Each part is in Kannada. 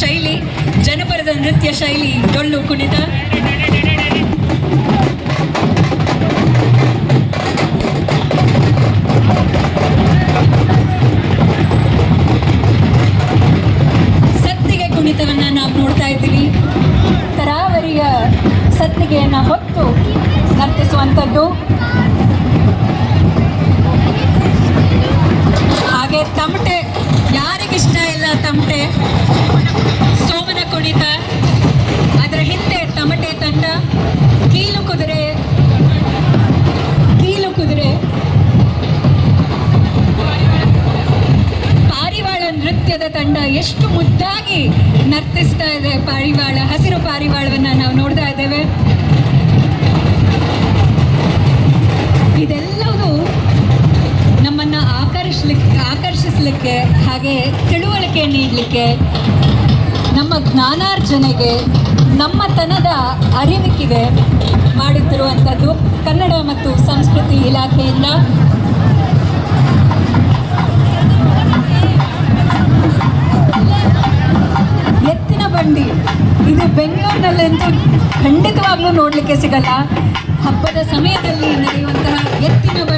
ಶೈಲಿ ಜನಪರದ ನೃತ್ಯ ಶೈಲಿ, ಡೊಳ್ಳು ಕುಣಿತ. ಸತ್ತಿಗೆ ಕುಣಿತವನ್ನು ನಾವು ನೋಡ್ತಾ ಇದ್ದೀವಿ. ತರಾವರಿಯ ಸತ್ತಿಗೆಯನ್ನ ಹೊತ್ತು ನರ್ತಿಸುವಂಥದ್ದು ಹಾಗೆ ತಮಟೆ, ಯಾರಿಗಿಷ್ಟ ಇಲ್ಲ ತಮಟೆ? ತಂಡ ಎಷ್ಟು ಮುದ್ದಾಗಿ ನರ್ತಿಸ್ತಾ ಇದೆ ಪಾರಿವಾಳ, ಹಸಿರು ಪಾರಿವಾಳವನ್ನು ನಾವು ನೋಡ್ತಾ ಇದ್ದೇವೆ. ಇದೆಲ್ಲವೂ ನಮ್ಮನ್ನು ಆಕರ್ಷಲಿಕ್ಕೆ ಆಕರ್ಷಿಸಲಿಕ್ಕೆ ಹಾಗೆ ತಿಳುವಳಿಕೆ ನೀಡಲಿಕ್ಕೆ ನಮ್ಮ ಜ್ಞಾನಾರ್ಜನೆಗೆ ನಮ್ಮತನದ ಅರಿವಿಕೆಗೆ ಮಾಡುತ್ತಿರುವಂಥದ್ದು ಕನ್ನಡ ಮತ್ತು ಸಂಸ್ಕೃತಿ ಇಲಾಖೆಯಿಂದ. ಬಂಡಿ ಇದು ಬೆಂಗಳೂರಿನಲ್ಲಂತೂ ಖಂಡಿತವಾಗ್ಲೂ ನೋಡಲಿಕ್ಕೆ ಸಿಗಲ್ಲ. ಹಬ್ಬದ ಸಮಯದಲ್ಲಿ ನಡೆಯುವಂತಹ ಎತ್ತಿನ ಬಂಡಿ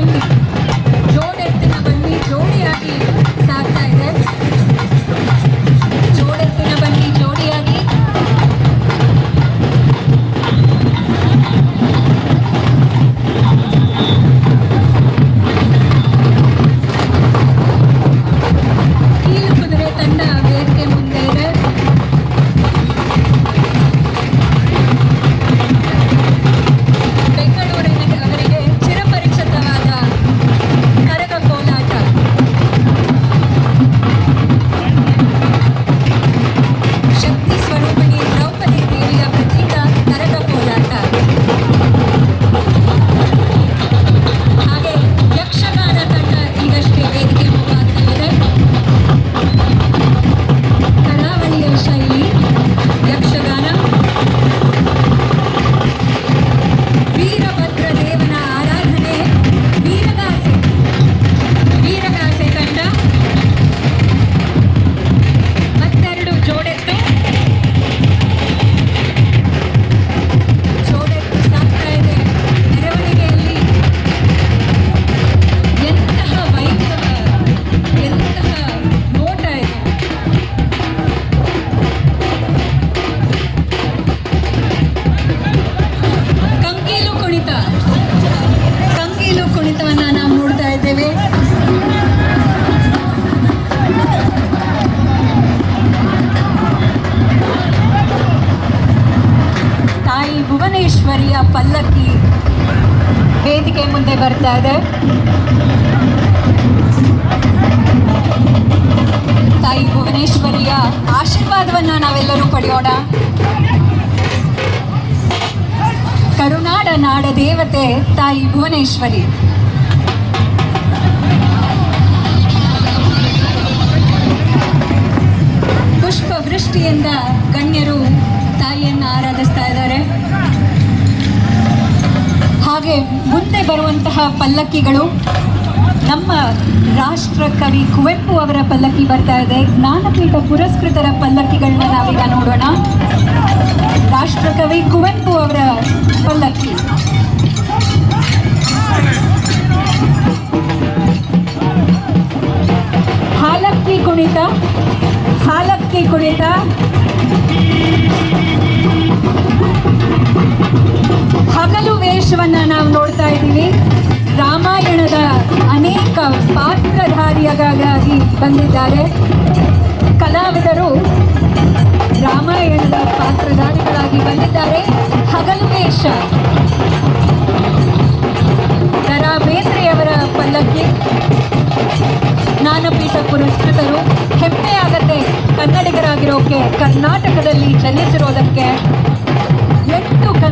ಭುವನೇಶ್ವರಿಯ ಪಲ್ಲಕ್ಕಿ ವೇದಿಕೆ ಮುಂದೆ ಬರ್ತಾ ಇದೆ. ತಾಯಿ ಭುವನೇಶ್ವರಿಯ ಆಶೀರ್ವಾದವನ್ನು ನಾವೆಲ್ಲರೂ ಪಡೆಯೋಣ. ಕರುನಾಡ ನಾಡ ದೇವತೆ ತಾಯಿ ಭುವನೇಶ್ವರಿ. ಪುಷ್ಪವೃಷ್ಟಿಯಿಂದ ಗಣ್ಯರು ತಾಯಿಯನ್ನು ಆರಾಧಿಸ್ತಾ ಇದ್ದಾರೆ. ಹಾಗೆ ಮುಂದೆ ಬರುವಂತಹ ಪಲ್ಲಕ್ಕಿಗಳು. ನಮ್ಮ ರಾಷ್ಟ್ರ ಕವಿ ಕುವೆಂಪು ಅವರ ಪಲ್ಲಕ್ಕಿ ಬರ್ತಾ ಇದೆ. ಜ್ಞಾನಪೀಠ ಪುರಸ್ಕೃತರ ಪಲ್ಲಕ್ಕಿಗಳನ್ನ ನಾವೀಗ ನೋಡೋಣ. ರಾಷ್ಟ್ರಕವಿ ಕುವೆಂಪು ಅವರ ಪಲ್ಲಕ್ಕಿ. ಹಾಲಕ್ಕಿ ಕುಣಿತ ಹಾಲಕ್ಕಿ ಕುಣಿತ. ಹಗಲು ನಾವು ನೋಡ್ತಾ ಇದ್ದೀವಿ. ರಾಮಾಯಣದ ಅನೇಕ ಪಾತ್ರಧಾರಿಯಾಗಿ ಬಂದಿದ್ದಾರೆ. ಕಲಾವಿದರು ರಾಮಾಯಣದ ಪಾತ್ರಧಾರಿಗಳಾಗಿ ಬಂದಿದ್ದಾರೆ. ಹಗಲು ವೇಷ ದರಾ ಪಲ್ಲಕ್ಕಿ. ಜ್ಞಾನಪೀಠ ಪುರಸ್ಕೃತರು. ಹೆಮ್ಮೆ ಕನ್ನಡಿಗರಾಗಿರೋಕೆ ಕರ್ನಾಟಕದಲ್ಲಿ ಜನಿಸಿರೋದಕ್ಕೆ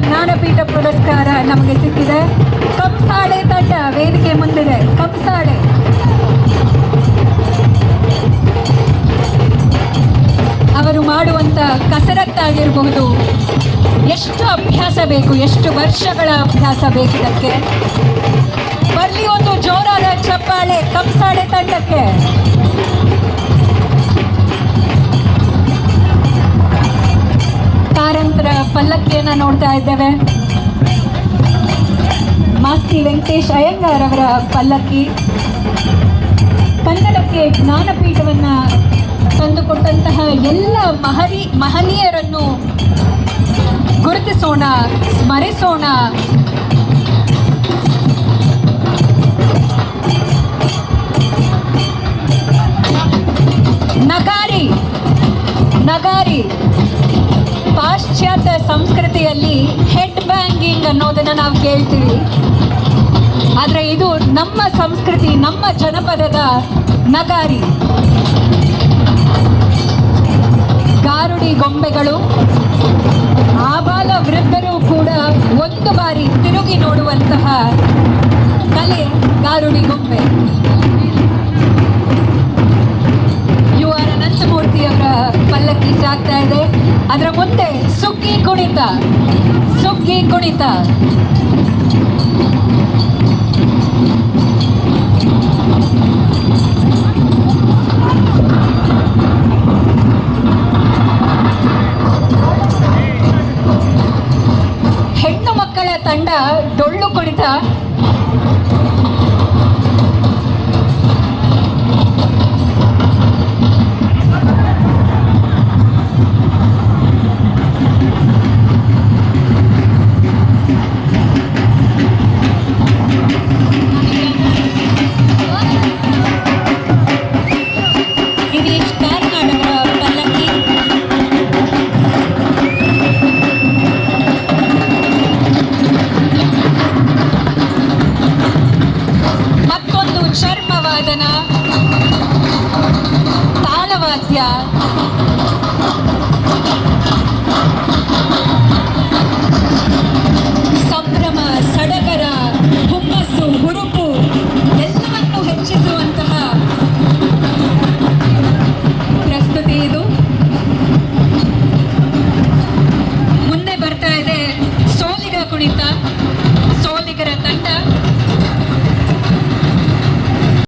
ಜ್ಞಾನಪೀಠ ಪುರಸ್ಕಾರ ನಮಗೆ ಸಿಕ್ಕಿದೆ. ಕಪ್ಸಾಳೆ ತಂಡ ವೇದಿಕೆ ಮುಂದಿದೆ. ಕಂಸಾಳೆ ಅವರು ಮಾಡುವಂತ ಕಸರತ್ತಾಗಿರಬಹುದು. ಎಷ್ಟು ಅಭ್ಯಾಸ ಬೇಕು, ಎಷ್ಟು ವರ್ಷಗಳ ಅಭ್ಯಾಸ ಬೇಕಿದಕ್ಕೆ ಬರ್ಲಿ ಒಂದು ಜೋರಾದ ಚಪ್ಪಾಳೆ ಕಂಸಾಳೆ ತಂಡಕ್ಕೆ. ಕಾರಂತರ ಪಲ್ಲಕ್ಕಿಯನ್ನು ನೋಡ್ತಾ ಇದ್ದೇವೆ. ಮಾಸ್ತಿ ವೆಂಕಟೇಶ್ ಅಯ್ಯಂಗಾರ್ ಅವರ ಪಲ್ಲಕ್ಕಿ. ಕನ್ನಡಕ್ಕೆ ಜ್ಞಾನಪೀಠವನ್ನ ತಂದುಕೊಟ್ಟಂತಹ ಎಲ್ಲ ಮಹರಿ ಮಹನೀಯರನ್ನು ಗುರುತಿಸೋಣ, ಸ್ಮರಿಸೋಣ. ಸಂಸ್ಕೃತಿಯಲ್ಲಿ ಹೆಡ್ ಬ್ಯಾಂಗಿಂಗ್ ಅನ್ನೋದನ್ನ ನಾವು ಕೇಳ್ತೀವಿ. ಆದರೆ ಇದು ನಮ್ಮ ಸಂಸ್ಕೃತಿ, ನಮ್ಮ ಜನಪದದ ನಗಾರಿ. ಗಾರುಡಿ ಗೊಂಬೆಗಳು, ಆಬಾಲ ವೃದ್ಧರು ಕೂಡ ಒಂದು ಬಾರಿ ತಿರುಗಿ ನೋಡುವಂತಹ ಕಲೆ ಗಾರುಡಿ ಗೊಂಬೆ. ಯು ಆರ್ ಅನಂತಮೂರ್ತಿಯವರ ಪಲ್ಲಕ್ಕಿ ಸಾಗ್ತಾ ಇದೆ. ಅದರ ಮುಂದೆ ಸುಗ್ಗಿ ಕುಣಿತ ಸುಗ್ಗಿ ಕುಣಿತ